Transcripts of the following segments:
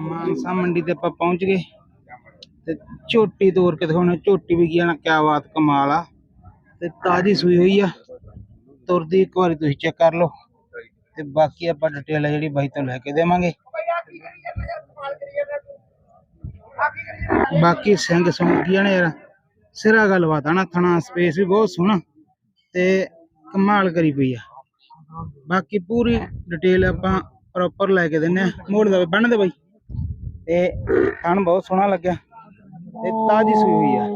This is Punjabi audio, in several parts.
ਮਾਨਸਾ ਮੰਡੀ ਤੇ ਆਪਾਂ ਪਹੁੰਚ ਗਏ ਤੇ ਝੋਟੀ ਤੋੜ ਕੇ ਦਿਖਾਉਣੇ, ਝੋਟੀ ਵੀ ਗਿਆ ਨਾ, ਕਿਆ ਬਾਤ ਕਮਾਲ ਆ। ਤੇ ਤਾਜੀ ਸੂਈ ਹੋਈ ਆ। ਤੁਰਦੀ ਇੱਕ ਵਾਰੀ ਤੁਸੀਂ ਚੈੱਕ ਕਰ ਲਓ। ਤੇ ਬਾਕੀ ਆਪਾਂ ਡਿਟੇਲ ਜਿਹੜੀ ਬਾਈ ਤੋਂ ਲੈ ਕੇ ਦੇਵਾਂਗੇ। ਬਾਕੀ ਸਿੰਘ ਸੁਣਕੀਆਂ ਨੇ ਯਾਰ, ਸਿਰਾ ਗੱਲਬਾਤ ਆ ਨਾ, ਥਣਾ ਸਪੇਸ ਵੀ ਬਹੁਤ ਸੋਹਣਾ। ਤੇ ਕਮਾਲ ਕਰੀ ਪਈ ਆ। ਬਾਕੀ ਪੂਰੀ ਡਿਟੇਲ ਆਪਾਂ ਪ੍ਰੋਪਰ ਲੈ ਕੇ ਦਿੰਨੇ ਆ। ਮੋੜ ਦਾ ਬੰਨ ਦੇ ਬਾਈ। ਤੇ ਥਣ ਬਹੁਤ ਸੋਹਣਾ ਲੱਗਿਆ। ਤੇ ਤਾਜੀ ਸੂਈ ਹੋਈ ਆ।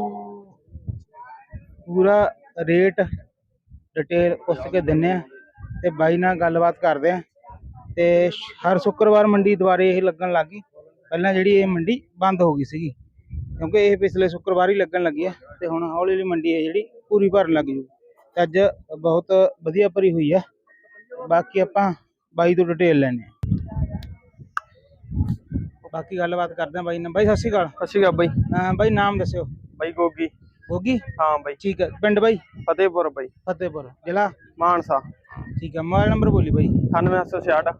ਪੂਰਾ ਰੇਟ ਡਿਟੇਲ ਪੁੱਛ ਕੇ ਦਿੰਨੇ ਆ। ਤੇ ਬਾਈ ਨਾਲ ਗੱਲਬਾਤ ਕਰਦੇ ਆ। ਤੇ ਹਰ ਸ਼ੁੱਕਰਵਾਰ ਮੰਡੀ ਦੁਆਰੇ ਇਹ ਲੱਗਣ ਲੱਗ ਗਈ। ਪਹਿਲਾਂ ਜਿਹੜੀ ਇਹ ਮੰਡੀ ਬੰਦ ਹੋ ਗਈ ਸੀਗੀ। ਕਿਉਂਕਿ ਇਹ ਪਿਛਲੇ ਸ਼ੁੱਕਰਵਾਰ ਹੀ ਲੱਗਣ ਲੱਗੀ ਆ। ਤੇ ਹੁਣ ਹੌਲੀ ਹੌਲੀ ਮੰਡੀ ਹੈ ਜਿਹੜੀ ਪੂਰੀ ਭਰਨ ਲੱਗ ਜੂ ਤੇ ਅੱਜ ਬਹੁਤ ਵਧੀਆ ਭਰੀ ਹੋਈ ਆ। ਬਾਕੀ ਆਪਾਂ ਬਾਈ ਤੋਂ ਡਿਟੇਲ ਲੈਣੇ ਆ। ਬਾਕੀ ਗੱਲਬਾਤ ਕਰਦੇ ਆ ਬਾਈ ਨਾਲ। ਬਾਈ ਸਤਿ ਸ਼੍ਰੀ ਅਕਾਲ। ਸਤਿ ਸ਼੍ਰੀ ਅਕਾਲ ਬਾਈ। ਹਾਂ ਬਾਈ ਨਾਮ ਦੱਸਿਓ। ਬਾਈ ਗੋਗੀ। ਗੋਗੀ? ਹਾਂ ਬਾਈ। ਠੀਕ ਹੈ ਪਿੰਡ ਬਾਈ? ਫਤਿਹਪੁਰ ਬਾਈ। ਫਤਿਹਪੁਰ ਜ਼ਿਲ੍ਹਾ? ਮਾਨਸਾ। ਠੀਕ ਹੈ ਮੋਬਾਈਲ ਨੰਬਰ ਬੋਲੀ ਬਾਈ। 9866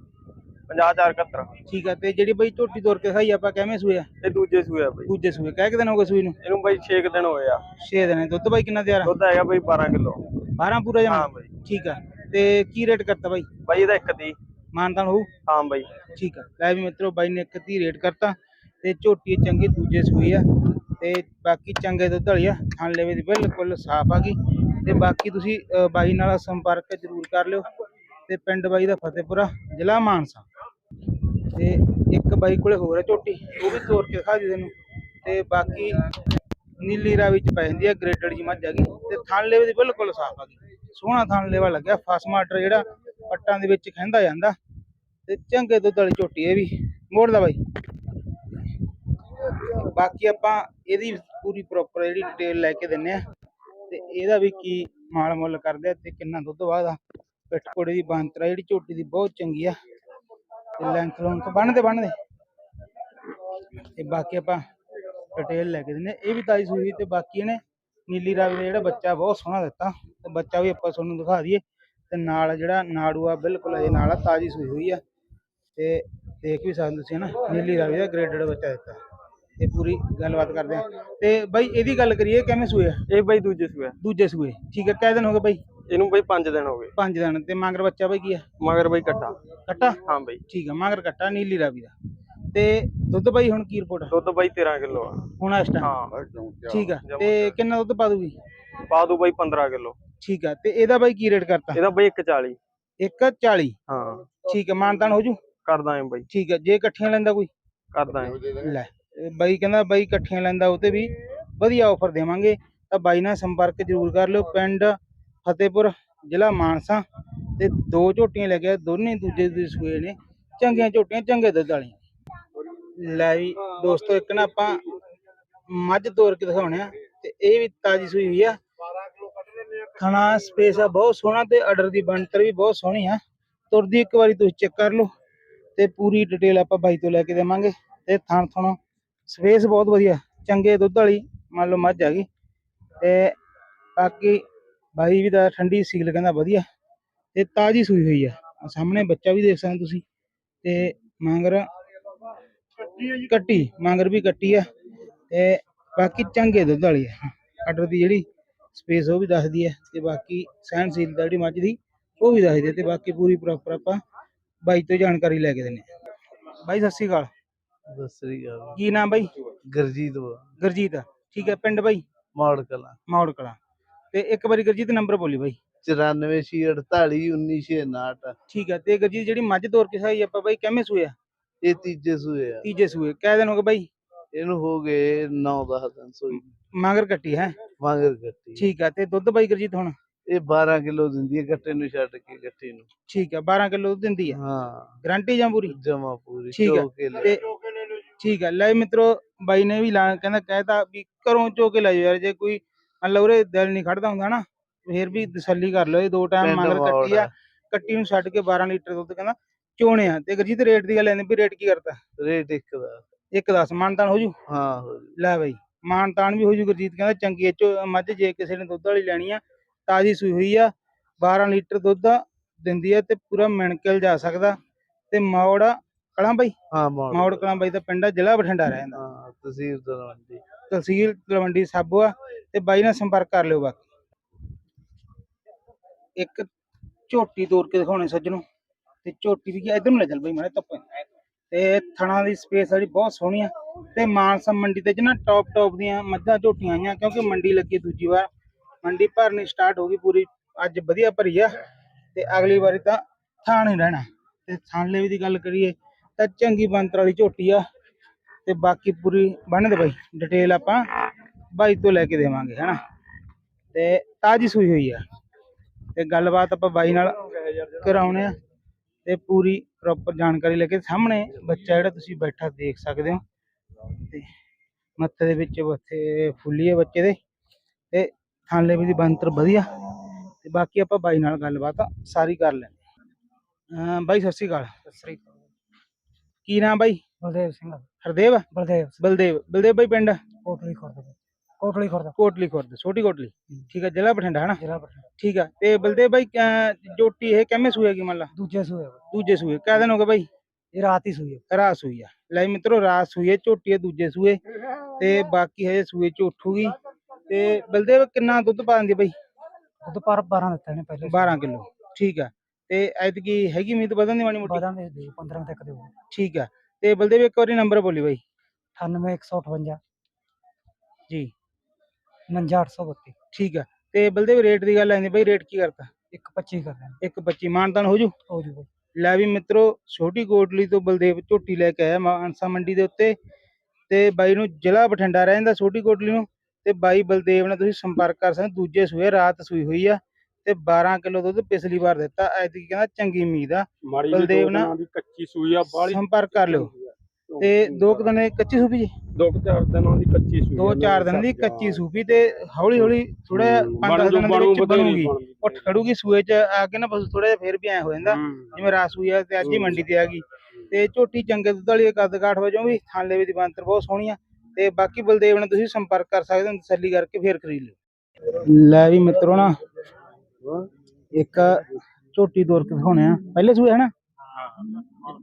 50471 ਠੀਕ ਹੈ ਤੇ ਜਿਹੜੀ ਬਾਈ ਝੋਟੀ ਤੋਰ ਕੇ ਖਾਈ ਆਪਾਂ ਕਿਵੇਂ ਸੂਏ ਆ? ਇਹ ਦੂਜੇ ਸੂਏ ਆ ਬਾਈ। ਦੂਜੇ ਸੂਏ। ਕਹਿ ਕਿ ਦਿਨ ਹੋ ਗਏ ਸੂਈ ਨੂੰ? ਇਹਨੂੰ ਬਾਈ 6 ਦਿਨ ਹੋਏ ਆ। 6 ਦਿਨ। ਦੁੱਧ ਬਾਈ ਕਿੰਨਾ ਤਿਆਰ ਆ? ਦੁੱਧ ਹੈਗਾ ਬਾਈ 12 ਕਿਲੋ। 12 ਪੂਰਾ ਹਾਂ ਜਮਾ ਬਾਈ। ਠੀਕ ਆ। ਤੇ ਕੀ ਰੇਟ ਕਰਤਾ ਬਾਈ? ਬਾਈ ਇਹਦਾ ਇੱਕ ਦੀ। ਮਾਨਤਾਨ ਹੋਊ? ਹਾਂ ਬਾਈ। ਠੀਕ ਆ। ਲੈ ਵੀ ਮਿੱਤਰੋ ਬਾਈ ਨੇ ਇੱਕ ਦੀ ਰੇਟ ਕਰਤਾ। ਤੇ ਝੋਟੀ ਚੰਗੀ ਦੂਜੇ ਸੂਈ ਆ। ਤੇ ਬਾਕੀ ਚੰਗੇ ਦੁੱਧ ਵਾਲੀ ਆ। ਖਾਣ ਲੈਵੇ ਦੀ ਬਿਲਕੁਲ ਸਾਫ਼ ਆ ਗਈ। ਤੇ ਬਾਕੀ ਤੁਸੀਂ ਬਾਈ ਨਾਲ ਸੰਪਰਕ ਜ਼ਰੂਰ ਕਰ ਲਿਓ। ਤੇ ਪਿੰਡ ਬਾਈ ਦਾ ਫਤਿਹਪੁਰਾ ਜ਼ਿਲ੍ਹਾ ਮਾਨਸਾ। ਤੇ ਇੱਕ ਬਾਈ ਕੋਲੇ ਹੋਰ ਹੈ ਝੋਟੀ। ਉਹ ਵੀ ਤੋਰ ਕੇ ਦਿਖਾ ਦੇ ਤੈਨੂੰ। ਤੇ ਬਾਕੀ ਨੀਲੀ ਰਾਵੀ ਚ ਪੈ ਜਾਂਦੀ ਹੈ ਗ੍ਰੇਡਡ ਜੀ ਮੱਝ ਆ ਤੇ ਥਣ ਲੈਵੇ ਦੀ ਬਿਲਕੁਲ ਸਾਫ਼ ਆ ਗਈ। ਸੋਹਣਾ ਥਣ ਲੈਵਾ ਲੱਗਿਆ ਫਸ ਮਾਟਰ ਜਿਹੜਾ ਪੱਟਾਂ ਦੇ ਵਿੱਚ ਖਹਿੰਦਾ ਜਾਂਦਾ ਤੇ ਚੰਗੇ ਦੁੱਧ ਵਾਲੀ ਝੋਟੀ ਇਹ ਵੀ। ਮੋੜਦਾ ਬਾਈ। ਬਾਕੀ ਆਪਾਂ ਇਹਦੀ ਪੂਰੀ ਪ੍ਰੋਪਰ ਜਿਹੜੀ ਡਿਟੇਲ ਲੈ ਕੇ ਦਿੰਨੇ ਆ ਤੇ ਇਹਦਾ ਵੀ ਕੀ ਮਾਲ ਮੁੱਲ ਕਰਦੇ ਆ ਤੇ ਕਿੰਨਾ ਦੁੱਧ ਵਾਦਾ ਪਿੱਠ ਦੀ ਬਾਂਤਰਾ ਜਿਹੜੀ ਝੋਟੀ ਦੀ ਬਹੁਤ ਚੰਗੀ ਆ ਤੇ ਲੈਂਥ ਲੋਨ ਤੋਂ ਬੰਨਦੇ ਬੰਨਦੇ ਤੇ ਬਾਕੀ ਆਪਾਂ ਡਿਟੇਲ ਲੈ ਕੇ ਆ। ਇਹ ਵੀ ਤਾਜੀ ਸੂਈ ਤੇ ਬਾਕੀ ਇਹਨੇ ਨੀਲੀ ਰਾਵੀ ਦਾ ਜਿਹੜਾ ਬੱਚਾ ਬਹੁਤ ਸੋਹਣਾ ਦਿੱਤਾ। ਤੇ ਬੱਚਾ ਵੀ ਆਪਾਂ ਤੁਹਾਨੂੰ ਦਿਖਾ ਦਈਏ। ਤੇ ਨਾਲ ਜਿਹੜਾ ਨਾੜੂ ਆ ਬਿਲਕੁਲ ਇਹ ਨਾਲ ਆ ਤਾਜੀ ਸੂਈ ਹੋਈ ਆ। ਤੇ ਦੇਖ ਵੀ ਸਕਦੇ ਤੁਸੀਂ ਨਾ ਨੀਲੀ ਰਾਵੀ ਦਾ ਗ੍ਰੇਡਡ ਬੱਚਾ ਦਿੱਤਾ। ਤੇ ਪੂਰੀ ਗੱਲਬਾਤ ਕਰਦੇ ਆ। ਤੇ ਬਾਈ ਇਹਦੀ ਗੱਲ ਕਰੀਏ ਕਿਵੇਂ ਸੂਏ ਆ? ਇਹ ਬਾਈ ਦੂਜੇ ਸੂਏ ਆ। ਦੂਜੇ ਸੂਏ। ਠੀਕ ਹੈ ਕਿੰਨੇ ਦਿਨ ਹੋ ਗਏ ਬਾਈ? ਇਹਨੂੰ ਬਾਈ 5 ਦਿਨ ਹੋ ਗਏ। ਪੰਜ ਦਿਨ। ਤੇ ਮਗਰ ਬੱਚਾ ਬਾਈ ਕੀ ਆ? ਮਗਰ ਬਾਈ ਕੱਟਾ। ਕੱਟਾ? ਹਾਂ ਬਾਈ। ਠੀਕ ਆ ਮਗਰ ਕੱਟਾ ਨੀਲੀ ਰਾਵੀ ਦਾ। ਤੇ ਦੁੱਧ ਬਾਈ ਹੁਣ ਕੀ ਰਿਪੋਰਟ ਦੁੱਧ ਬਾਈ 13 ਕਿਲੋ ਆ। ਹੁਣ ਇਸ ਟਾਈਮ ਹਾਂ। ਠੀਕ ਆ। ਤੇ ਕਿੰਨਾ ਦੁੱਧ ਪਾ ਦੂਗੀ ਪਾ ਦੂ ਬਾਈ 15 ਕਿਲੋ। ਠੀਕ ਆ। ਤੇ ਇਹਦਾ ਬਾਈ ਕੀ ਰੇਟ ਕਰਤਾ? ਇਹਦਾ ਬਾਈ 140 140 ਹਾਂ। ਠੀਕ ਆ। ਮਾਨਤਾਨ ਹੋ ਜੂ? ਕਰਦਾ ਆਂ ਬਾਈ। ਠੀਕ ਆ। ਜੇ ਇਕੱਠੀਆਂ ਲੈਂਦਾ ਕੋਈ? ਕਰਦਾ ਆਂ ਲੈ ਬਾਈ ਕਹਿੰਦਾ ਬਾਈ ਇਕੱਠੀਆਂ ਲੈਂਦਾ ਉਹ ਤੇ ਵੀ ਵਧੀਆ ਆਫਰ ਦੇਵਾਂਗੇ। ਤਾਂ ਬਾਈ ਨਾਲ ਸੰਪਰਕ ਜ਼ਰੂਰ ਕਰ ਲਿਓ। ਪਿੰਡ ਫਤਿਹਪੁਰ ਜ਼ਿਲ੍ਹਾ ਮਾਨਸਾ ਤੇ ਦੋ ਝੋਟੀਆਂ ਲੈ ਕੇ ਦੋਨੇ ਦੂਜੇ ਦੇ ਸੂਏ ਨੇ। ਚੰਗੀਆਂ ਝੋਟੀਆਂ ਚੰਗੇ ਦੁੱਧ ਵਾਲੀਆਂ। ਲੈ ਵੀ ਦੋਸਤੋ ਇੱਕ ਨਾ ਆਪਾਂ ਮੱਝ ਤੋਰ ਕੇ ਦਿਖਾਉਣੇ ਆ ਤੇ ਇਹ ਵੀ ਤਾਜੀ ਸੂਈ ਹੋਈ ਆ। ਖਾਣਾ ਸਪੇਸ ਆ ਬਹੁਤ ਸੋਹਣਾ ਤੇ ਆਰਡਰ ਦੀ ਬਣਤਰ ਵੀ ਬਹੁਤ ਸੋਹਣੀ ਆ। ਤੁਰਦੀ ਇੱਕ ਵਾਰੀ ਤੁਸੀਂ ਚੈੱਕ ਕਰ ਲਓ ਤੇ ਪੂਰੀ ਡਿਟੇਲ ਆਪਾਂ ਬਾਈ ਤੋਂ ਲੈ ਕੇ ਦੇਵਾਂਗੇ ਤੇ ਥਣ ਥਣੋਂ ਸਪੇਸ ਬਹੁਤ ਵਧੀਆ ਚੰਗੇ ਦੁੱਧ ਵਾਲੀ ਮੰਨ ਲਓ ਮੱਝ ਆ ਗਈ। ਤੇ ਬਾਕੀ ਬਾਈ ਵੀ ਦਾ ਠੰਡੀ ਸੀਲ ਕਹਿੰਦਾ ਵਧੀਆ। ਤੇ ਤਾਜੀ ਸੂਈ ਹੋਈ ਆ। ਸਾਹਮਣੇ ਬੱਚਾ ਵੀ ਦੇਖ ਸਕਦੇ ਤੁਸੀਂ ਤੇ ਮਾਂਗਰ ਕੱਟੀ ਮਾਂਗਰ ਵੀ ਕੱਟੀ ਆ ਤੇ ਬਾਕੀ ਚੰਗੇ ਦੁੱਧ ਵਾਲੀ ਆ। ਆਰਡਰ ਦੀ ਜਿਹੜੀ ਸਪੇਸ ਉਹ ਵੀ ਦੱਸਦੀ ਹੈ ਤੇ ਬਾਕੀ ਸਹਿਣ ਸੀਲ ਦਾ ਜਿਹੜੀ ਮੱਝ ਦੀ ਉਹ ਵੀ ਦੱਸਦੀ ਹੈ ਤੇ ਬਾਕੀ ਪੂਰੀ ਪ੍ਰੋਪਰ ਆਪਾਂ ਬਾਈ ਤੋਂ ਜਾਣਕਾਰੀ ਲੈ ਕੇ ਦਿੰਨੇ ਆ। ਬਾਈ ਸਤਿ ਸ਼੍ਰੀ ਅਕਾਲ। ਸਤਿ ਸ੍ਰੀ ਅਕਾਲ। ਕੀ ਨਾਮ ਬਾਈ? ਗਰਜੀਤ ਗੁਰਜੀਤ ਠੀਕ ਹੈ ਪਿੰਡ ਬਾਈ? ਮੌੜ ਕਲਾਂ ਮੌੜ ਕਲਾਂ ਤੇ ਇੱਕ ਵਾਰੀ ਗੁਰਜੀਤ ਨੰਬਰ ਬੋਲੀ ਬਾਈ। 9448 1969 ਠੀਕ ਹੈ ਤੇ ਗੁਰਜੀਤ ਜਿਹੜੀ ਮੱਝ ਤੋਰ ਕੇ ਸਾਈ ਆਪਾਂ ਬਾਈ ਕਿਵੇਂ ਸੂਏ ਆ ਇਹ ਤੀਜੇ ਸੂਏ ਆ। ਤੀਜੇ ਸੂਏ ਕਹਿ ਦਿਨ ਹੋ ਗਏ ਬਾਈ। ਇਹਨੂੰ ਹੋ ਗਏ 9-10 ਦਿਨ ਸੂਈ ਮਾਂਗਰ ਕੱਟੀ ਹੈ? ਵਾਂਗਰ ਗੱਟੀ ਠੀਕ ਹੈ ਤੇ ਦੁੱਧ ਬਾਈ ਗੁਰਜੀਤ ਹੁਣ? ਇਹ 12 ਕਿਲੋ ਦਿੰਦੀ ਹੈ ਗੱਟੇ ਨੂੰ ਛੱਡ ਕੇ ਗੱਟੀ ਨੂੰ। ਠੀਕ ਹੈ 12 ਕਿਲੋ ਦੁੱਧ ਦਿੰਦੀ ਹੈ ਹਾਂ। ਗਰੰਟੀ ਜਾਂ ਪੂਰੀ? ਜਮਾ ਪੂਰੀ ਠੀਕ ਚੋ ਕੇ ਲੈ ਤੇ ਠੀਕ ਹੈ ਲੈ ਮਿੱਤਰੋ ਬਾਈ ਨੇ ਵੀ ਲਾ ਕਹਿੰਦਾ ਕਹਿਤਾ ਵੀ ਘਰੋਂ ਚੋ ਕੇ ਲੈ ਜਾਓ ਯਾਰ ਜੇ ਕੋਈ ਮੰਨ ਲਓ ਉਰੇ ਦਿਲ ਨਹੀਂ ਖੜਦਾ ਹੁੰਦਾ ਨਾ ਫੇਰ ਵੀ ਤਸੱਲੀ ਕਰ ਲਓ ਇਹ ਦੋ ਟਾਈਮ ਪਿੰਡ ਮਗਰ ਕੱਟੀ ਆ। ਕੱਟੀ ਨੂੰ ਛੱਡ ਕੇ 12 ਲੀਟਰ ਦੁੱਧ ਕਹਿੰਦਾ ਚੋਣੇ ਆ। ਤੇ ਗੁਰਜੀਤ ਰੇਟ ਦੀ ਗੱਲ ਐ ਵੀ ਰੇਟ ਕੀ ਕਰਤਾ ਰੇਟ ਇੱਕ ਦਾ। ਇੱਕ 10 ਮਾਨਤਾਨ ਹੋ ਜੂ ਹਾਂ ਹੋ ਜੀ ਲੈ ਬਾਈ ਮਾਨਤਾਨ ਵੀ ਹੋ ਜੂ ਗੁਰਜੀਤ ਕਹਿੰਦਾ ਚੰਗੀ ਚੋ ਮੱਝ ਜੇ ਕਿਸੇ ਨੇ ਦੁੱਧ ਵਾਲੀ ਲੈਣੀ ਆ ਤਾਜ਼ੀ ਸੂਈ ਹੋਈ ਆ 12 ਲੀਟਰ ਦੁੱਧ ਦਿੰਦੀ ਹੈ ਤੇ ਪੂਰਾ ਮਿਣਕਲ ਜਾ ਸਕਦਾ। ਤੇ ਮੌੜ ਕਲਾਂ ਬਾਈ? ਹਾਂ ਮੌੜ। ਮੌੜ ਕਲਾਂ ਬਾਈ ਦਾ ਪਿੰਡ ਆ ਜ਼ਿਲ੍ਹਾ ਬਠਿੰਡਾ ਰਹਿੰਦਾ ਹਾਂ ਤਹਿਸੀਲ ਤਲਵੰਡੀ। ਤਹਿਸੀਲ ਤਲਵੰਡੀ ਸਾਬੋ ਆ ਤੇ ਬਾਈ ਨਾਲ ਸੰਪਰਕ ਕਰ ਲਿਓ ਬਾਕੀ। ਇੱਕ ਝੋਟੀ ਤੋੜ ਕੇ ਦਿਖਾਉਣੇ ਸੱਜਣੋ। ਤੇ ਝੋਟੀ ਵੀ ਕੀ ਇਧਰ ਨੂੰ ਲੈ ਚੱਲ ਬਾਈ ਮਾਰੇ ਧੁੱਪ ਤੇ ਥਣਾ ਦੀ ਸਪੇਸ ਵਾਲੀ ਬਹੁਤ ਸੋਹਣੀ ਆ। ਤੇ ਮਾਨਸਾ ਮੰਡੀ ਤੇ ਜਿਹਨਾਂ ਟੌਪ ਟੌਪ ਦੀਆਂ ਮੱਝਾਂ ਝੋਟੀਆਂ ਆਈਆਂ, ਕਿਉਂਕਿ ਮੰਡੀ ਲੱਗੀ ਦੂਜੀ ਵਾਰ। ਮੰਡੀ ਭਰਨੀ ਸਟਾਰਟ ਹੋ ਗਈ ਪੂਰੀ, ਅੱਜ ਵਧੀਆ ਭਰੀ ਆ। ਤੇ ਅਗਲੀ ਵਾਰੀ ਤਾਂ ਥਾਣ ਹੀ ਰਹਿਣਾ। ਤੇ ਥਾਣਲੇ ਵੀ ਦੀ ਗੱਲ ਕਰੀਏ ਤਾਂ ਚੰਗੀ ਬੰਤਰ ਵਾਲੀ ਝੋਟੀ ਆ। ਤੇ ਬਾਕੀ ਪੂਰੀ ਬੰਨ ਦੇ ਬਾਈ ਡਿਟੇਲ ਆਪਾਂ ਬਾਈ ਤੋਂ ਲੈ ਕੇ ਦੇਵਾਂਗੇ, ਹਨਾ। ਤੇ ਤਾਜੀ ਸੂਈ ਹੋਈ ਆ। ਤੇ ਗੱਲਬਾਤ ਆਪਾਂ ਬਾਈ ਨਾਲ ਕਰਾਉਣੇ ਆ। ਤੇ ਪੂਰੀ ਪ੍ਰੋਪਰ ਜਾਣਕਾਰੀ ਲੈ ਕੇ ਸਾਹਮਣੇ ਬੱਚਾ ਜਿਹੜਾ ਤੁਸੀਂ ਬੈਠਾ ਦੇਖ ਸਕਦੇ ਹੋ। ਤੇ ਮੱਥੇ ਦੇ ਵਿੱਚ ਉੱਥੇ ਫੁੱਲੀ ਹੈ ਬੱਚੇ ਦੇ। ਤੇ ਥਾਂਲੇ ਵੀ ਦੀ ਬੰਤਰ ਵਧੀਆ। ਤੇ ਬਾਕੀ ਆਪਾਂ ਬਾਈ ਨਾਲ ਗੱਲਬਾਤ ਸਾਰੀ ਕਰ ਲੈਂਦੇ ਬਾਈ ਸਤਿ ਸ਼੍ਰੀ ਅਕਾਲ। ਕੀ ਨਾਮ ਬਾਈ? ਬਲਦੇਵ ਸਿੰਘ। ਹਰਦੇਵ? ਬਲਦੇਵ ਬਲਦੇਵ। ਬਲਦੇਵ ਬਾਈ ਪਿੰਡ? ਕੋਟਲੀ ਖੁਰਦ। ਕੋਟਲੀ ਖੁਰਦ ਕੋਟਲੀ ਖੁਰਦ ਛੋਟੀ ਕੋਟਲੀ ਠੀਕ ਹੈ ਜ਼ਿਲ੍ਹਾ ਬਠਿੰਡਾ ਹਨਾ ਜ਼ਿਲ੍ਹਾ ਬਠਿੰਡਾ ਠੀਕ ਆ ਤੇ ਬਲਦੇਵ ਬਾਈ ਅਹ ਜੋਟੀ ਇਹ ਕਿੰਮੇ ਸੂਏ ਕੀ ਮੰਨ ਲਾ ਦੂਜੇ ਸੂਏ ਵਾ। ਦੂਜੇ ਸੂਏ ਕਿਆ ਦਿਨ ਹੋ ਗਏ ਬਾਈ ਇਹ ਰਾਤ ਹੀ ਸੂਈ ਆ। ਰਾਤ ਸੂਈ ਆ ਲੈ ਮਿੱਤਰੋ ਰਾਤ ਸੂਈ ਹੈ ਝੋਟੀ ਹੈ ਦੂਜੇ ਸੂਏ ਤੇ ਬਾਕੀ ਹਜੇ ਸੂਏ ਚ ਉੱਠੂਗੀ ਤੇ ਬਲਦੇਵ ਕਿੰਨਾ ਦੁੱਧ ਪਾ ਦਿੰਦੀ ਆ ਬਾਈ ਦੁੱਧ ਪਰ 12 ਦਿੱਤੇ ਨੇ ਪਹਿਲੇ 12 ਕਿਲੋ ਠੀਕ ਆ ਤੇ ਐਤਕੀ ਹੈਗੀ ਉਮੀਦ ਵਧਣ ਦੀ ਮਾੜੀ ਮੋਟੀ ਬਾਦਾਂ ਦੇ ਦੇ 15 ਤੱਕ ਦੇ ਠੀਕ ਆ ਤੇ ਬਲਦੇਵ ਇੱਕ ਵਾਰੀ ਨੰਬਰ ਬੋਲੀ ਬਾਈ 98158 ਜੀ 59832 ਠੀਕ ਆ ਤੇ ਬਲਦੇਵ ਰੇਟ ਦੀ ਗੱਲ ਆਂਦੀ ਬਾਈ ਰੇਟ ਕੀ ਕਰਤਾ? 125 ਕਰ ਦੇਣਾ ਇੱਕ 25 ਮਾਨਤਾਨ ਹੋ ਜੂ? ਹੋ ਜੂ ਲੈ ਵੀ ਮਿੱਤਰੋ ਛੋਟੀ ਕੋਟਲੀ ਤੋਂ ਬਲਦੇਵ ਝੋਟੀ ਲੈ ਕੇ ਆਇਆ ਮਾਨਸਾ ਮੰਡੀ ਦੇ ਉੱਤੇ। ਤੇ ਬਾਈ ਨੂੰ ਜ਼ਿਲ੍ਹਾ ਬਠਿੰਡਾ ਰਹਿੰਦਾ ਛੋਟੀ ਕੋਟਲੀ ਨੂੰ। ਤੇ ਬਾਈ ਬਲਦੇਵ ਨਾਲ ਤੁਸੀਂ ਸੰਪਰਕ ਕਰ ਸਕਦੇ। ਦੂਜੇ ਸੂਏ ਰਾਤ ਸੂਈ ਹੋਈ ਆ। ਤੇ 12 ਕਿਲੋ ਦੁੱਧ ਪਿਛਲੀ ਵਾਰ ਦਿੱਤਾ। ਐਤਕੀ ਕਹਿੰਦਾ ਚੰਗੀ ਉਮੀਦ ਆ। ਬਲਦੇਵ ਬਲਦੇਵ ਨਾ- ਦੀ ਕੱਚੀ ਸੂਈ ਆ ਬਾਹਲੀ ਸੰਪਰਕ ਕਰ ਲਿਓ। ਤੇ ਦੋ ਕੁ ਦਿਨ ਕੱਚੀ ਸੂਪੀ ਜੀ? ਦੋ ਕੁ ਚਾਰ ਦਿਨਾਂ ਦੀ ਕੱਚੀ ਸੂਈ ਦੋ ਚਾਰ ਦਿਨ ਦੀ ਕੱਚੀ ਸੂਪੀ ਤੇ ਹੌਲੀ ਹੌਲੀ ਥੋੜਾ ਪੰਜ ਦਸ ਦਿਨਾਂ ਦੇ ਵਿੱਚ ਬਣੂਗੀ। ਉੱਠ ਖੜੂਗੀ ਸੂਏ ਚ ਆ ਕੇ ਨਾ ਬਸ ਥੋੜਾ ਜਿਹਾ ਫੇਰ ਵੀ ਐ ਹੋ ਜਾਂਦਾ। ਜਿਵੇਂ ਰਾਸ ਸੂਈ ਆ ਤੇ ਅੱਜ ਹੀ ਮੰਡੀ ਤੇ ਆ ਗਈ। ਤੇ ਝੋਟੀ ਚੰਗੇ ਦੁੱਧ ਵਾਲੀ ਕੱਦ ਕਾਠ ਵਜੋਂ ਵੀ ਥਾਲੇ ਦੀ ਬੰਤਰ ਬਹੁਤ ਸੋਹਣੀ ਆ। ਤੇ ਬਾਕੀ ਬਲਦੇਵ ਨਾਲ ਤੁਸੀਂ ਸੰਪਰਕ ਕਰ ਸਕਦੇ ਹੋ ਤਸੱਲੀ ਕਰਕੇ ਫੇਰ ਖਰੀਦ ਲਿਓ। ਲੈ ਵੀ ਮਿੱਤਰੋ ਨਾ ਇੱਕ ਝੋਟੀ ਦੌਰ ਕੇ ਦਿਖਾਉਣੇ ਆ। ਪਹਿਲੇ ਸੂਏ ਹੈ। ਨਾ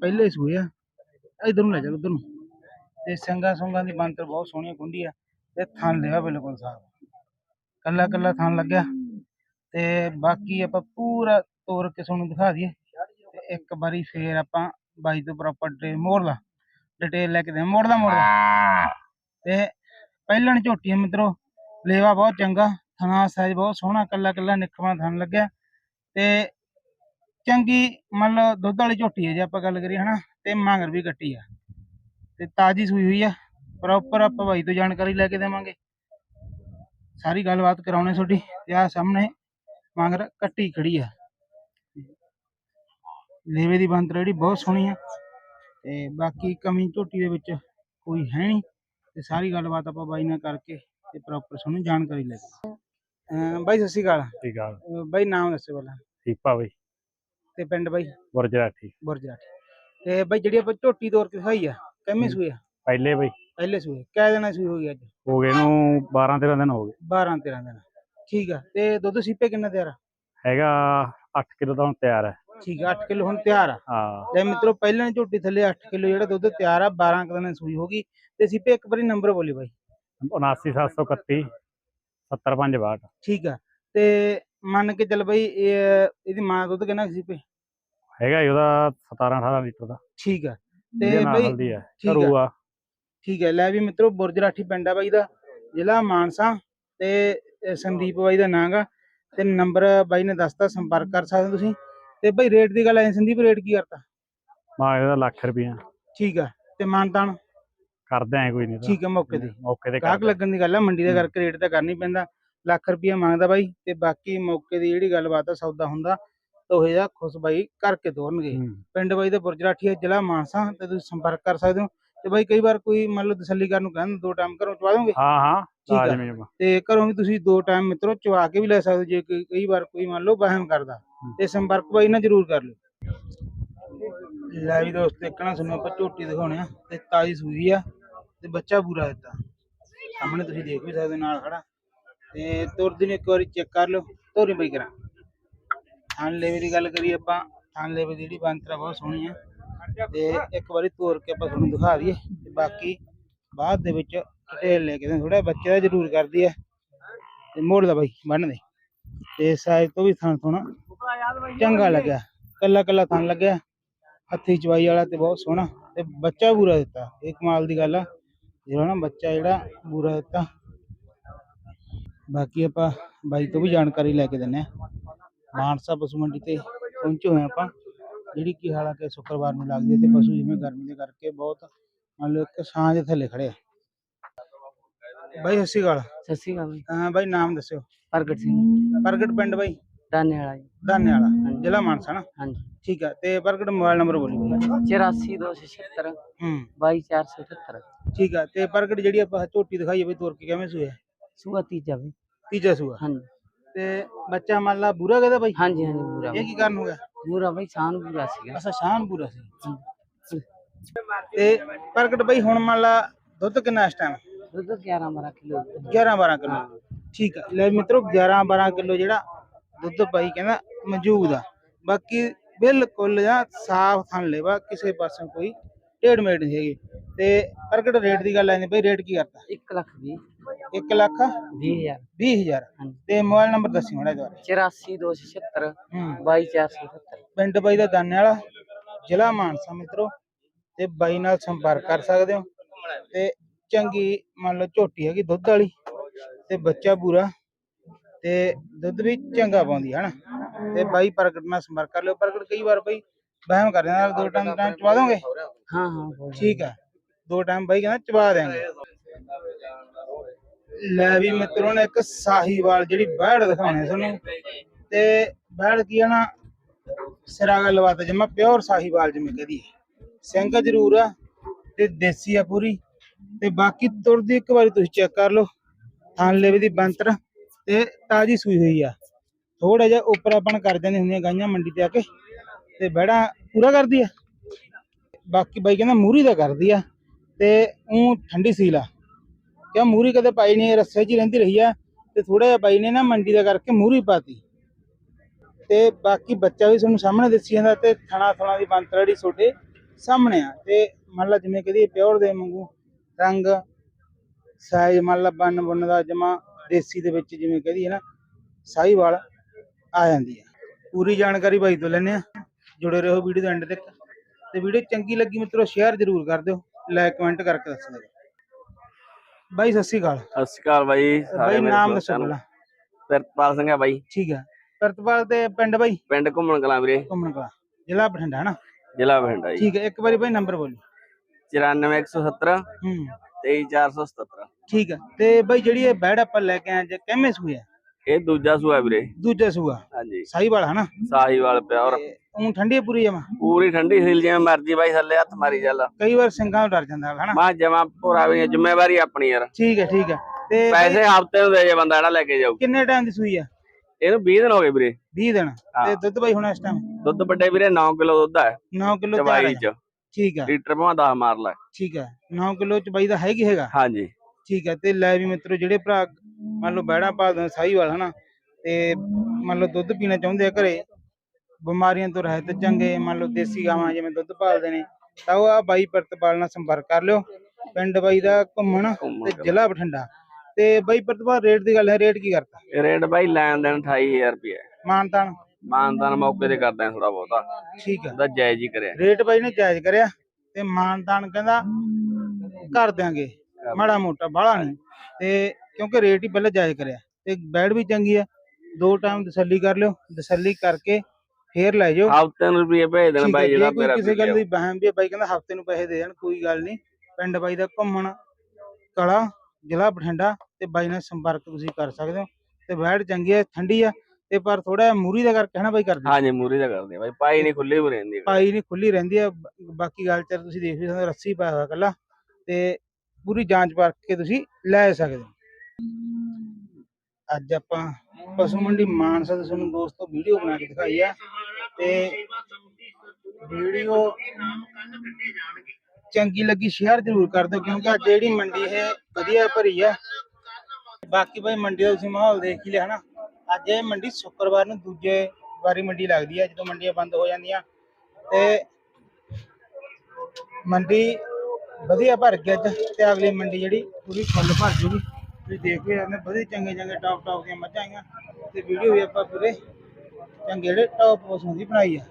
ਪਹਿਲੇ ਸੂਏ ਆ। ਇਧਰ ਨੂੰ ਲੈ ਜਾ, ਉਧਰ ਨੂੰ। ਤੇ ਸੰਗਾ ਸੰਗਾ ਦੀ ਬੰਤਰ ਬਹੁਤ ਸੋਹਣੀ ਗੁੰਡੀ ਆ ਤੇ ਥਣ ਲਿਆ ਬਿਲਕੁਲ ਸਾਫ਼। ਕੱਲਾ ਕੱਲਾ ਥਣ ਲੱਗਿਆ। ਤੇ ਬਾਕੀ ਆਪਾਂ ਪੂਰਾ ਤੋਰ ਕੇ ਤੁਹਾਨੂੰ ਦਿਖਾ ਦਈਏ। ਤੇ ਇੱਕ ਵਾਰੀ ਫੇਰ ਆਪਾਂ ਬਾਈ ਤੋਂ ਪ੍ਰੋਪਰ ਡੇ ਮੋੜ ਲਾ। ਡਿਟੇਲ ਲੈ ਕੇ ਦੇ, ਮੋੜਦਾ ਮੋੜਦਾ। ਤੇ ਪਹਿਲਣ ਝੋਟੀ ਆ ਮਿੱਤਰੋ, ਲੇਵਾ ਬਹੁਤ ਚੰਗਾ ਥਣਾ ਸਾਈਜ਼ ਬਹੁਤ ਸੋਹਣਾ, ਕੱਲਾ ਕੱਲਾ ਨਿਕਲਵਾ ਥਣ ਲੱਗਿਆ। ਤੇ ਚੰਗੀ ਮੰਨ ਲਓ ਦੁੱਧ ਵਾਲੀ ਝੋਟੀ ਹੈ ਜੇ ਆਪਾਂ ਗੱਲ ਕਰੀਏ, ਹਨਾ। ਤੇ ਮਾਂਗਰ ਵੀ ਕੱਟੀ ਆ। ਤੇ ਤਾਜੀ ਸੂਈ ਹੋਈ ਆ। ਪ੍ਰੋਪਰ ਆਪਾਂ ਬਾਈ ਤੋਂ ਜਾਣਕਾਰੀ ਲੈ ਕੇ ਦੇਵਾਂਗੇ। ਸਾਰੀ ਗੱਲਬਾਤ ਕਰਾਉਣੇ ਤੁਹਾਡੀ। ਤੇ ਆ ਸਾਹਮਣੇ ਮਾਂਗਰ ਕੱਟੀ ਖੜੀ ਆ। ਲੇਵੇ ਦੀ ਬੰਤਰ ਜਿਹੜੀ ਬਹੁਤ ਸੋਹਣੀ ਆ। ਤੇ ਬਾਕੀ ਕਮੀ ਝੋਟੀ ਦੇ ਵਿੱਚ ਕੋਈ ਹੈ ਨਹੀਂ। ਤੇ ਸਾਰੀ ਗੱਲਬਾਤ ਆਪਾਂ ਬਾਈ ਨਾਲ ਕਰਕੇ ਤੇ ਪ੍ਰੋਪਰ ਤੁਹਾਨੂੰ ਜਾਣਕਾਰੀ ਲੈ ਕੇ ਬਾਈ ਸਤਿ ਸ਼੍ਰੀ ਅਕਾਲ। ਠੀਕ ਆ ਬਾਈ ਨਾਮ ਦੱਸੋ ਪਹਿਲਾਂ। ਦੀਪਾ ਬਈ। ਤੇ ਪਿੰਡ ਬਾਈ? ਵਰਜਰਾਠੀ ਬੁਰਜਰਾਠ ਤੇ ਬਾਈ ਜਿਹੜੀ ਆਪਾਂ ਝੋਟੀ ਤੋਰ ਕੇ ਦਿਖਾਈ ਆ ਕਿੰਮੀ ਸੂਈ ਆ? ਪਹਿਲੇ ਬਈ। ਪਹਿਲੇ ਸੂਏ ਕਿਹ ਦਿਨਾਂ ਸੂਈ ਹੋ ਗਈ ਅੱਜ। ਹੋ ਗਏ ਨੂੰ 12 13 ਦਿਨ ਹੋ ਗਏ। 12 13 ਦਿਨ। ਠੀਕ ਆ ਤੇ ਦੁੱਧ ਸੀਪੇ ਕਿੰਨਾ ਤਿਆਰ ਆ? ਹੈਗਾ 8 ਕਿਲੋ ਤਾਂ ਹੁਣ ਤਿਆਰ ਹੈ ਠੀਕ ਆ 8 ਕਿਲੋ ਹੁਣ ਤਿਆਰ ਆ। ਹਾਂ। ਲੈ ਮਿੱਤਰੋ ਪਹਿਲਾਂ ਝੋਟੀ ਥੱਲੇ 8 ਕਿਲੋ ਜਿਹੜਾ ਦੁੱਧ ਤਿਆਰ ਆ 12 ਕੁ ਦਿਨਾਂ ਦੀ ਸੂਈ ਹੋ ਗਈ। ਤੇ ਸੀਪੇ ਇੱਕ ਵਾਰੀ ਨੰਬਰ ਬੋਲੀ ਬਾਈ। 79731 70562 ਠੀਕ ਆ ਤੇ ਮੰਨ ਕੇ ਚੱਲ ਬਈ ਇਹ ਇਹਦੀ ਮਾਂ ਦੁੱਧ ਕਿੰਨਾ ਸੀਪੇ? ਹੈਗਾ ਜੀ ਉਹਦਾ 17 18 ਲੀਟਰ ਦਾ। ਠੀਕ ਆ। ਤੇ ਇਹਦੇ ਨਾਲ ਬਈ ਹਲਦੀ ਹੈ ਠੀਕ। ਘਰੂ ਆ। ਠੀਕ ਹੈ ਲੈ ਵੀ ਮਿੱਤਰੋ ਬੁਰਜਰਾਠੀ ਪਿੰਡ ਆ ਬਾਈ ਦਾ। ਜ਼ਿਲ੍ਹਾ ਮਾਨਸਾ ਤੇ ਸੰਦੀਪ ਬਾਈ ਦਾ ਨਾਂ ਗਾ। ਤੇ ਨੰਬਰ ਬਾਈ ਨੇ ਦੱਸਤਾ ਸੰਪਰਕ ਕਰ ਸਕਦੇ ਹੋ ਤੁਸੀਂ। ਤੇ ਬਾਈ ਰੇਟ ਦੀ ਗੱਲ ਐ ਸੰਦੀਪ ਰੇਟ ਕੀ ਕਰਤਾ? ਮਾ ਇਹਦਾ ਲੱਖ ਰੁਪਈਆ। ਠੀਕ ਆ। ਤੇ ਮਾਨਤਾਨ ਕਰਦੇ ਆ ਕੋਈ ਨਹੀਂ ਠੀਕ ਆ ਮੌਕੇ ਤੇ। ਮੌਕੇ ਤੇ ਗਾਹਕ ਕਰਦੇ ਲੱਗਣ ਦੀ ਗੱਲ ਆ ਮੰਡੀ ਦਾ ਹੂੰ। ਕਰਕੇ ਰੇਟ ਤਾਂ ਕਰਨਾ ਹੀ ਪੈਂਦਾ। ਲੱਖ ਰੁਪਈਆ ਮੰਗਦਾ ਬਾਈ। ਤੇ ਬਾਕੀ ਮੌਕੇ ਦੀ ਜਿਹੜੀ ਗੱਲਬਾਤ ਆ ਸੌਦਾ ਹੁੰਦਾ। ਤੋਹੇ ਦਾ ਖੁਸ਼ ਬਾਈ ਕਰਕੇ ਹੂੰ। ਪਿੰਡ ਬਾਈ ਦਾ ਬੁਰਜਰਾਠੀ ਹੈ ਜ਼ਿਲ੍ਹਾ ਮਾਨਸਾ ਤੇ ਤੁਸੀਂ ਸੰਪਰਕ ਕਰ ਸਕਦੇ ਹੋ। ਤੇ ਬਾਈ ਕਈ ਵਾਰ ਕੋਈ ਮੰਨ ਲਓ ਤਸੱਲੀ ਕਰਨ ਨੂੰ ਕਹਿੰਦਾ ਦੋ ਟਾਈਮ ਘਰੋਂ ਚਵਾ ਦੋਗੇ? ਹਾਂ ਹਾਂ। ਠੀਕ ਆ। ਤੇ ਘਰੋਂ ਵੀ ਤੁਸੀਂ ਦੋ ਟਾਈਮ ਮਿੱਤਰੋ ਚਵਾ ਕੇ ਵੀ ਲੈ ਸਕਦੇ ਜੇ ਕੋਈ- ਕਈ ਵਾਰ ਕੋਈ ਮੰਨ ਲਓ ਵਹਿਮ ਕਰਦਾ। ਤੇ ਸੰਪਰਕ ਬਾਈ ਨਾਲ ਜ਼ਰੂਰ ਕਰ ਲਿਓ। ਲੈ ਵੀ ਦੋਸਤੋ ਇੱਕ ਨਾ ਤੁਹਾਨੂੰ ਆਪਾਂ ਝੋਟੀ ਦਿਖਾਉਣੇ ਆ। ਤੇ ਤਾਜੀ ਸੂਈ ਆ ਤੇ ਬੱਚਾ ਪੂਰਾ ਦਿੱਤਾ। ਸਾਹਮਣੇ ਤੁਸੀਂ ਦੇਖ ਵੀ ਸਕਦੇ ਨਾਲ ਖੜਾ। ਤੇ ਤੁਰਦੀ ਨੂੰ ਇੱਕ ਵਾਰੀ ਚੈੱਕ ਕਰ ਲਓ। ਤੋਰੀ ਬਈ ਕਰਾਂ। ਥਾਨ ਲੇਵੇ ਦੀ ਗੱਲ ਕਰੀਏ ਆਪਾਂ, ਥਾਨ ਲੇਵੇ ਦੀ ਜਿਹੜੀ ਬੰਤਰਾ ਬਹੁਤ ਸੋਹਣੀ ਆ। ਤੇ ਇੱਕ ਵਾਰੀ ਤੋਰ ਕੇ ਆਪਾਂ ਤੁਹਾਨੂੰ ਦਿਖਾ ਦਈਏ। ਤੇ ਬਾਕੀ ਬਾਅਦ ਦੇ ਵਿੱਚ ਡਿਟੇਲ ਲੈ ਕੇ ਥੋੜਾ ਬੱਚੇ ਦਾ ਜ਼ਰੂਰ ਕਰਦੀ ਹੈ ਤੇ ਮੋੜ ਦਾ ਬਾਈ, ਬੰਨ ਦੇ। ਤੇ ਸਾਈਜ਼ ਤੋਂ ਵੀ ਥਾਨ ਸੋਹਣਾ। ਚੰਗਾ ਲੱਗਿਆ। ਕੱਲਾ ਕੱਲਾ ਥਾਨ ਲੱਗਿਆ। ਹੱਥੀ ਚਵਾਈ ਵਾਲਾ ਤੇ ਬਹੁਤ ਸੋਹਣਾ। ਤੇ ਬੱਚਾ ਪੂਰਾ ਦਿੱਤਾ। ਇਹ ਕਮਾਲ ਦੀ ਗੱਲ ਆ। ਜਿਹੜਾ ਨਾ ਬੱਚਾ ਜਿਹੜਾ ਪੂਰਾ ਦਿੱਤਾ। ਬਾਕੀ ਆਪਾਂ ਬਾਈ ਤੋਂ ਵੀ ਜਾਣਕਾਰੀ ਲੈ ਕੇ ਦਿੰਨੇ ਆ। ਮਾਨਸਾ ਪਸ਼ੂ ਮੰਡੀ ਤੇ ਪਹੁੰਚੇ ਹੋਏ ਆਪਾਂ ਜਿਹੜੀ ਕਿ ਹਾਲਾਂਕਿ ਸ਼ੁੱਕਰਵਾਰ ਨੂੰ ਲੱਗਦੀ ਹੈ ਤੇ ਪਸ਼ੂ ਜਿਵੇਂ ਗਰਮੀ ਦੇ ਕਰਕੇ ਬਹੁਤ ਮੰਨ ਲਓ ਇੱਕ ਛਾਂ ਦੇ ਥੱਲੇ ਖੜੇ ਆ ਬਾਈ ਸਤਿ ਸ਼੍ਰੀ ਅਕਾਲ ਸਤਿ ਸ਼੍ਰੀ ਅਕਾਲ ਜੀ ਹਾਂ ਬਾਈ ਨਾਮ ਦੱਸਿਓ ਪ੍ਰਗਟ ਸਿੰਘ ਪ੍ਰਗਟ ਪਿੰਡ ਬਾਈ ਦਾਨੇ ਵਾਲਾ ਜੀ ਦਾਨੇ ਵਾਲਾ ਜ਼ਿਲ੍ਹਾ ਮਾਨਸਾ ਨਾ ਹਾਂਜੀ ਠੀਕ ਆ ਤੇ ਪ੍ਰਗਟ ਮੋਬਾਈਲ ਨੰਬਰ ਬੋਲੀ ਬਾਈ 84276 ਹੂੰ 22478 ਠੀਕ ਆ ਤੇ ਪ੍ਰਗਟ ਜਿਹੜੀ ਆਪਾਂ ਝੋਟੀ ਦਿਖਾਈ ਹੈ ਬਈ ਤੁਰ ਕੇ ਕਿਵੇਂ ਸੂਇਆ ਸੂਆ ਤੀਜਾ ਵੀ ਤੀਜਾ ਸੂਆ ਹਾਂਜੀ ਤੇ ਬੱਚਾ ਮੰਨ ਲਾ ਬੂਰਾ ਕਹਦਾ ਬਾਈ? ਹਾਂਜੀ ਹਾਂਜੀ ਪੂਰਾ ਇਹ ਕੀ ਕਾਰਨ ਹੋ ਗਿਆ? ਪੂਰਾ ਬਈ ਸ਼ਾਨ ਪੂਰਾ ਸੀਗਾ। ਅਸਾ ਸ਼ਾਨ ਪੂਰਾ ਸੀ। ਤੇ ਪ੍ਰਗਟ ਬਾਈ ਹੁਣ ਮੰਨ ਲਾ ਦੁੱਧ ਕਿੰਨਾ ਇਸ ਟਾਈਮ ਦੁੱਧ 11 12 ਕਿਲੋ। 11 12 ਕਿਲੋ। ਠੀਕ ਆ। ਲੈ ਮਿੱਤਰੋ 11 12 ਕਿਲੋ ਜਿਹੜਾ ਦੁੱਧ ਬਾਈ ਕਹਿੰਦਾ ਮੌਜੂਦ ਆ। ਬਾਕੀ ਬਿਲਕੁਲ ਜਾਂ ਸਾਫ਼ ਥਣ ਲੈਵਾ ਕਿਸੇ ਪਾਸੋਂ ਕੋਈ ਢੇੜ ਮੇੜ ਨਹੀਂ ਹੈਗੀ। ਤੇ ਪ੍ਰਗਟ ਰੇਟ ਦੀ ਗੱਲ ਆਂਦੀ ਬਈ ਰੇਟ ਕੀ ਕਰਤਾ? 1 ਲੱਖ 20 1 ਲੱਖ 20000 20000 ਹਾਂਜੀ। ਤੇ ਮੋਬਾਈਲ ਨੰਬਰ ਦੱਸੀ ਮਾੜਾ ਦੁਆਰਾ 84276 ਹੂੰ। 22478 ਪਿੰਡ ਬਾਈ ਦਾ ਦਾਨੇ ਵਾਲਾ ਜ਼ਿਲ੍ਹਾ ਮਾਨਸਾ ਮਿੱਤਰੋ। ਤੇ ਬਾਈ ਨਾਲ ਸੰਪਰਕ ਕਰ ਸਕਦੇ ਹੋ। ਤੇ ਚੰਗੀ ਮੰਨ ਲਓ ਝੋਟੀ ਹੈਗੀ ਦੁੱਧ ਵਾਲੀ ਤੇ ਬੱਚਾ ਪੂਰਾ ਤੇ ਦੁੱਧ ਵੀ ਚੰਗਾ ਪਾਉਂਦੀ ਹੈ ਹਨਾ? ਤੇ ਬਾਈ ਪ੍ਰਗਟ ਨਾਲ ਸੰਪਰਕ ਕਰ ਲਿਓ। ਪ੍ਰਗਟ ਕਈ ਵਾਰ ਬਾਈ ਵਹਿਮ ਕਰ ਜਾਂਦਾ ਦੋ ਟਾਈਮ ਟਾਈਮ ਚਵਾ ਦੋਗੇ? ਹਾਂ ਹਾਂ ਠੀਕ ਹੈ ਦੋ ਟਾਈਮ ਬਾਈ ਕਹਿੰਦਾ ਚਵਾ ਦਿਆਂਗੇ। ਲੈ ਵੀ ਮਿੱਤਰੋ ਨੇ ਇੱਕ ਸਾਹੀਵਾਲ ਜਿਹੜੀ ਬੈੜ ਦਿਖਾਉਣੀ ਤੁਹਾਨੂੰ। ਤੇ ਬੈੜ ਕੀ ਆ ਨਾ, ਸਿਰਾ ਗੱਲਬਾਤ ਜਮਾ ਪਿਓਰ ਸਾਹੀਵਾਲ ਜਿਵੇਂ ਕਹਦੀ ਸਿੰਘ ਜ਼ਰੂਰ ਆ, ਤੇ ਦੇਸੀ ਆ ਪੂਰੀ। ਤੇ ਬਾਕੀ ਤੁਰਦੀ ਇੱਕ ਵਾਰੀ ਤੁਸੀਂ ਚੈੱਕ ਕਰ ਲਓ, ਥਾਨ ਲੇਵੇ ਦੀ ਬੰਤਰ, ਤੇ ਤਾਜੀ ਸੂਈ ਹੋਈ ਆ। ਥੋੜਾ ਜਿਹਾ ਉੱਪਰ ਉੱਪਰਾਪਣ ਕਰ ਜਾਂਦੀਆਂ ਹੁੰਦੀਆਂ ਗਾਈਆਂ ਮੰਡੀ ਤੇ ਆ ਕੇ, ਤੇ ਬਹਿੜਾ ਪੂਰਾ ਕਰਦੀ ਆ। ਬਾਕੀ ਬਾਈ ਕਹਿੰਦਾ ਮੂਰੀ ਦਾ ਕਰਦੀ ਆ, ਤੇ ਉਹ ਠੰਡੀ ਸੀਲ ਆ। ਕਿਉਂ ਮੂਰੀ ਕਦੇ ਪਾਈ ਨਹੀਂ ਰੱਸੇ 'ਚ ਹੀ ਰਹਿੰਦੀ ਰਹੀ ਆ ਤੇ ਥੋੜਾ ਜਿਹਾ ਬਾਈ ਨੇ ਨਾ ਮੰਡੀ ਦਾ ਕਰਕੇ ਮੂਰੀ ਪਾਤੀ। ਤੇ ਬਾਕੀ ਬੱਚਾ ਵੀ ਤੁਹਾਨੂੰ ਸਾਹਮਣੇ ਦੱਸੀ ਜਾਂਦਾ ਤੇ ਥਣਾ ਥਣਾ ਦੀ ਬੰਤਰ ਜਿਹੜੀ ਸਾਹਮਣੇ ਆ। ਤੇ ਮੰਨ ਲਾ ਜਿਵੇਂ ਕਹਦੀ ਪਿਓਰ ਦੇ ਵਾਂਗੂ ਰੰਗ ਸਾਈਜ਼ ਮੰਨ ਲਾ ਬੰਨ ਬੁੰਨ ਦਾ ਜਮਾ ਦੇਸੀ ਦੇ ਵਿੱਚ ਜਿਵੇਂ ਕਹਦੀ ਹੈ ਨਾ, ਸਾਹੀਵਾਲ ਆ ਜਾਂਦੀ ਆ। ਪੂਰੀ ਜਾਣਕਾਰੀ ਬਾਈ ਤੋਂ ਲੈਣੇ ਆ। ਜੁੜੇ ਰਹੋ ਵੀਡੀਓ ਦੇ ਐਂਡ ਤੱਕ। ਤੇ ਵੀਡੀਓ ਚੰਗੀ ਲੱਗੀ ਮਿੱਤਰੋ ਸ਼ੇਅਰ ਜ਼ਰੂਰ ਕਰ ਦਿਓ। ਲਾਈਕ ਕਮੈਂਟ ਕਰਕੇ ਦੱਸ ਦਿਓ। ਬਾਈ ਸਤਿ ਸ਼੍ਰੀ ਅਕਾਲ। ਸਤਿ ਸ਼੍ਰੀ ਅਕਾਲ ਬਾਈ ਬਾਈ ਨਾਮ ਦੱਸੋ ਪਹਿਲਾਂ। ਪ੍ਰਿਤਪਾਲ ਸਿੰਘ ਹੈ ਬਾਈ। ਠੀਕ ਹੈ ਪ੍ਰਤਪਾਲ ਤੇ ਪਿੰਡ ਬਾਈ? ਪਿੰਡ ਘੁੰਮਣ ਕਲਾਂ ਵੀਰੇ। ਘੁੰਮਣ ਕਲਾ। ਜ਼ਿਲ੍ਹਾ ਬਠਿੰਡਾ ਹਨਾ? ਜ਼ਿਲ੍ਹਾ ਬਠਿੰਡਾ ਜੀ। ਠੀਕ ਹੈ ਇੱਕ ਵਾਰੀ ਬਾਈ ਨੰਬਰ ਬੋਲੀ। 94170 ਹੂੰ। 23477 ਠੀਕ ਹੈ ਤੇ ਬਾਈ ਜਿਹੜੀ ਇਹ ਬੈੜ ਆਪਾਂ ਲੈ ਕੇ ਆਏ ਜੇ ਕਿੰਮੇ ਸੂਏ ਆ? ਇਹ ਦੂਜਾ ਸੂਆ ਵੀਰੇ। ਦੂਜਾ ਸੂਆ। ਹਾਂਜੀ। ਸਾਹੀਵਾਲ ਹਨਾ? ਸਾਹੀਵਾਲ ਪਿਓਰ ਉਹ ਠੰਡੀ ਪੂਰੀ ਜਮਾ ਪੂਰੀ ਠੰਡੀ ਸੀਲ ਜਿਵੇਂ ਮਰਜ਼ੀ ਬਾਈ ਥੱਲੇ ਹੱਥ ਮਾਰੀ ਚੱਲ। ਕਈ ਵਾਰ ਸਿੰਘਾਂ ਨੂੰ ਡਰ ਜਾਂਦਾ ਹਨਾ? ਮਾ ਜਮਾ ਪੂਰਾ ਵੀ ਜ਼ਿੰਮੇਵਾਰੀ ਆਪਣੀ ਯਾਰ। ਠੀਕ ਹੈ ਠੀਕ ਹੈ। ਤੇ ਪੈਸੇ ਹਫ਼ਤੇ ਨੂੰ ਦੇ ਜੇ ਬੰਦਾ ਜਿਹੜਾ ਲੈ ਕੇ ਜਾਊ। ਕਿੰਨੇ ਟਾਈਮ ਦੀ ਸੂਈ ਆ? ਇਹਨੂੰ 20 ਦਿਨ ਹੋ ਗਏ ਵੀਰੇ। 20 ਦਿਨ। ਤੇ ਦੁੱਧ ਬਾਈ ਹੁਣ ਇਸ ਟਾਈਮ ਦੁੱਧ ਵੱਡੇ ਵੀਰੇ 9 ਕਿਲੋ ਦੁੱਧ ਹੈ 9 ਕਿਲੋ ਚਵਾਈ ਚ। ਠੀਕ ਹੈ ਲੀਟਰ ਭਾਵੇਂ 10 ਮਾਰ ਲੈ। ਠੀਕ ਹੈ 9 ਕਿਲੋ ਚ ਬਾਈ ਦਾ ਹੈਗੀ ਹੈਗਾ? ਹਾਂਜੀ। ਠੀਕ ਹੈ ਤੇ ਲੈ ਵੀ ਮਿੱਤਰੋ ਜਿਹੜੇ ਭਰਾ ਮੰਨ ਲਓ ਬੈੜਾ ਪਾਲਦੇ ਨੇ ਸਾਹੀਵਾਲ ਹਨਾ? ਤੇ ਮੰਨ ਲਓ ਦੁੱਧ ਪੀਣਾ ਚਾਹੁੰਦੇ ਆ ਘਰੇ ਬਿਮਾਰੀਆਂ ਤੋਂ ਰਹਿਤ ਚੰਗੇ ਮੰਨ ਲਓ ਦੇਸੀ ਗਾਵਾਂ ਜਿਵੇਂ ਦੁੱਧ ਪਾਲਦੇ ਨੇ ਤਾਂ ਉਹ ਆ ਬਾਈ ਪ੍ਰਤਪਾਲ ਨਾਲ ਸੰਪਰਕ ਕਰ ਲਿਓ। ਪਿੰਡ ਬਾਈ ਦਾ ਘੁੰਮਣ ਤੇ ਜ਼ਿਲ੍ਹਾ ਬਠਿੰਡਾ। ਤੇ ਬਾਈ ਪ੍ਰਤਪਾਲ ਰੇਟ ਦੀ ਗੱਲ ਹੈ ਰੇਟ ਕੀ ਕਰਤਾ? ਰੇਟ ਬਾਈ ਲੈਣ ਦੇਣ 28000 ਰੁਪਏ ਮਾਨਤਾਨ? ਮਾਨਦਾਨ ਮੌਕੇ ਤੇ ਕਰਦੇ ਆ ਥੋੜਾ ਬਹੁਤਾ। ਠੀਕ ਹੈ। ਉਹਦਾ ਜਾਇਜ਼ ਹੀ ਕਰਿਆ। ਰੇਟ ਬਾਈ ਨੇ ਜਾਇਜ਼ ਕਰਿਆ ਤੇ ਮਾਨਤਾਨ ਕਹਿੰਦਾ ਕਰ ਦਿਆਂਗੇ। ਮਾੜਾ ਮੋਟਾ ਬਾਹਲਾ ਨਹੀਂ। ਤੇ ਕਿਉਂਕਿ ਰੇਟ ਹੀ ਪਹਿਲਾਂ ਜਾਇਜ਼ ਕਰਿਆ। ਤੇ ਬੈਡ ਵੀ ਚੰਗੀ ਆ। ਦੋ ਟਾਈਮ ਤਸੱਲੀ ਕਰ ਲਿਓ। ਤਸੱਲੀ ਕਰਕੇ ਫੇਰ ਲੈ ਜਾਓ। ਹਫ਼ਤੇ ਨੂੰ ਰੁਪਏ ਭੇਜ ਦੇਣ ਬਾਈ ਜਿਹੜਾ ਕੋਈ ਮੇਰਾ ਕਿਸੇ ਗੱਲ ਦੀ ਬਹਿਮ ਵੀ ਬਾਈ ਕਹਿੰਦਾ ਹਫ਼ਤੇ ਨੂੰ ਪੈਸੇ ਦੇ ਦੇਣ ਕੋਈ ਗੱਲ ਨਹੀਂ। ਪਿੰਡ ਬਾਈ ਦਾ ਘੁੰਮਣ ਕਲਾ ਜ਼ਿਲ੍ਹਾ ਬਠਿੰਡਾ ਤੇ ਬਾਈ ਨਾਲ ਸੰਪਰਕ ਤੁਸੀਂ ਕਰ ਸਕਦੇ ਹੋ। ਤੇ ਬੈਡ ਚੰਗੀ ਹੈ ਠੰਡੀ ਆ। ਤੇ ਪਰ ਥੋੜਾ ਮੂਰੀ ਦਾ ਕਰਕੇ ਹਨਾ ਬਾਈ ਕਰਦੇ ਹਾਂਜੀ ਮੂਰੀ ਦਾ ਕਰਦੇ ਆ ਬਾਈ। ਪਾਈ ਨਹੀਂ ਖੁੱਲੀ ਹੋ ਰਹਿੰਦੀ ਪਾਈ ਨਹੀਂ ਖੁੱਲੀ ਰਹਿੰਦੀ ਆ। ਬਾਕੀ ਗੱਲ ਚ ਤੁਸੀਂ ਦੇਖ ਵੀ ਸਕਦੇ ਰੱਸੀ ਪਾਇਆ ਹੋਇਆ ਕੱਲਾ ਤੇ ਪੂਰੀ ਜਾਂਚ ਪਰਖ ਕੇ ਤੁਸੀਂ ਲੈ ਸਕਦੇ ਹੋ। ਅੱਜ ਆਪਾਂ ਪਸ਼ੂ ਮੰਡੀ ਮਾਨਸਾ ਤੋਂ ਤੁਹਾਨੂੰ ਦੋਸਤੋ ਵੀਡੀਓ ਬਣਾ ਕੇ ਦਿਖਾਈ ਆ ਤੇ ਵੀਡੀਓ ਚੰਗੀ ਲੱਗੀ ਸ਼ੇਅਰ ਜ਼ਰੂਰ ਕਰ ਦਿਓ, ਕਿਉਂਕਿ ਅੱਜ ਜਿਹੜੀ ਮੰਡੀ ਹੈ ਵਧੀਆ ਭਰੀ ਆ। ਬਾਕੀ ਭਾਈ ਮੰਡੀ ਦਾ ਤੁਸੀਂ ਮਾਹੌਲ ਦੇਖ ਹੀ ਲਿਆ, ਹਨਾ? ਅੱਜ ਇਹ ਮੰਡੀ ਸ਼ੁੱਕਰਵਾਰ ਨੂੰ ਦੂਜੇ ਵਾਰੀ ਮੰਡੀ ਲੱਗਦੀ ਹੈ ਜਦੋਂ ਮੰਡੀਆਂ ਬੰਦ ਹੋ ਜਾਂਦੀਆਂ। ਤੇ ਮੰਡੀ ਵਧੀਆ ਭਰ ਗਈ ਅੱਜ ਤੇ ਅਗਲੀ ਮੰਡੀ ਜਿਹੜੀ ਪੂਰੀ ਫੁੱਲ ਭਰ ਜੂਗੀ। ਤੁਸੀਂ ਦੇਖ ਕੇ ਆਨੇ ਵਧੀਆ ਚੰਗੇ ਚੰਗੇ ਟੌਪ ਟੌਪ ਦੀਆਂ ਮੱਝਾਂ ਆਈਆਂ। ਤੇ ਵੀਡੀਓ ਵੀ ਆਪਾਂ ਪੂਰੇ ਚੰਗੇ ਜਿਹੜੇ ਟੌਪ ਪਸ਼ੂਆਂ ਦੀ ਬਣਾਈ ਆ।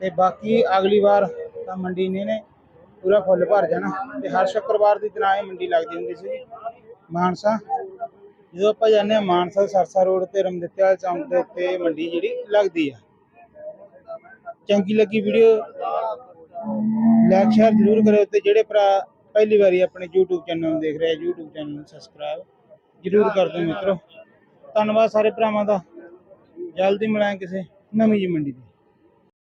ਤੇ ਬਾਕੀ ਅਗਲੀ ਵਾਰ ਤਾਂ ਮੰਡੀ ਨੇ ਨੇ ਪੂਰਾ ਫੁੱਲ ਭਰ ਜਾਣਾ। ਤੇ ਹਰ ਸ਼ੁੱਕਰਵਾਰ ਦੀ ਦਿਨਾਂ ਇਹ ਮੰਡੀ ਲੱਗਦੀ ਹੁੰਦੀ ਸੀ ਮਾਨਸਾ, ਜਦੋਂ ਆਪਾਂ ਜਾਂਦੇ ਹਾਂ ਮਾਨਸਾ ਸਰਸਾ ਰੋਡ ਤੇ, ਰਮਦਿੱਤਿਆਲ ਚੌਂਕ ਦੇ ਉੱਤੇ ਮੰਡੀ ਜਿਹੜੀ ਲੱਗਦੀ ਆ। ਚੰਗੀ ਲੱਗੀ ਵੀਡੀਓ ਲਾਈਕ ਸ਼ੇਅਰ ਜ਼ਰੂਰ ਕਰਿਓ ਤੇ ਜਿਹੜੇ ਭਰਾ ਪਹਿਲੀ ਵਾਰੀ ਆਪਣੇ YouTube ਚੈਨਲ ਨੂੰ ਦੇਖ ਰਹੇ ਆ YouTube ਚੈਨਲ ਨੂੰ ਸਬਸਕ੍ਰਾਈਬ ਜ਼ਰੂਰ ਕਰ ਦਿਓ ਮਿੱਤਰੋ। ਧੰਨਵਾਦ ਸਾਰੇ ਭਰਾਵਾਂ ਦਾ। ਜਲਦੀ ਮਿਲਾਂਗੇ ਕਿਸੇ ਨਵੀਂ ਜਿਹੀ ਮੰਡੀ 'ਤੇ।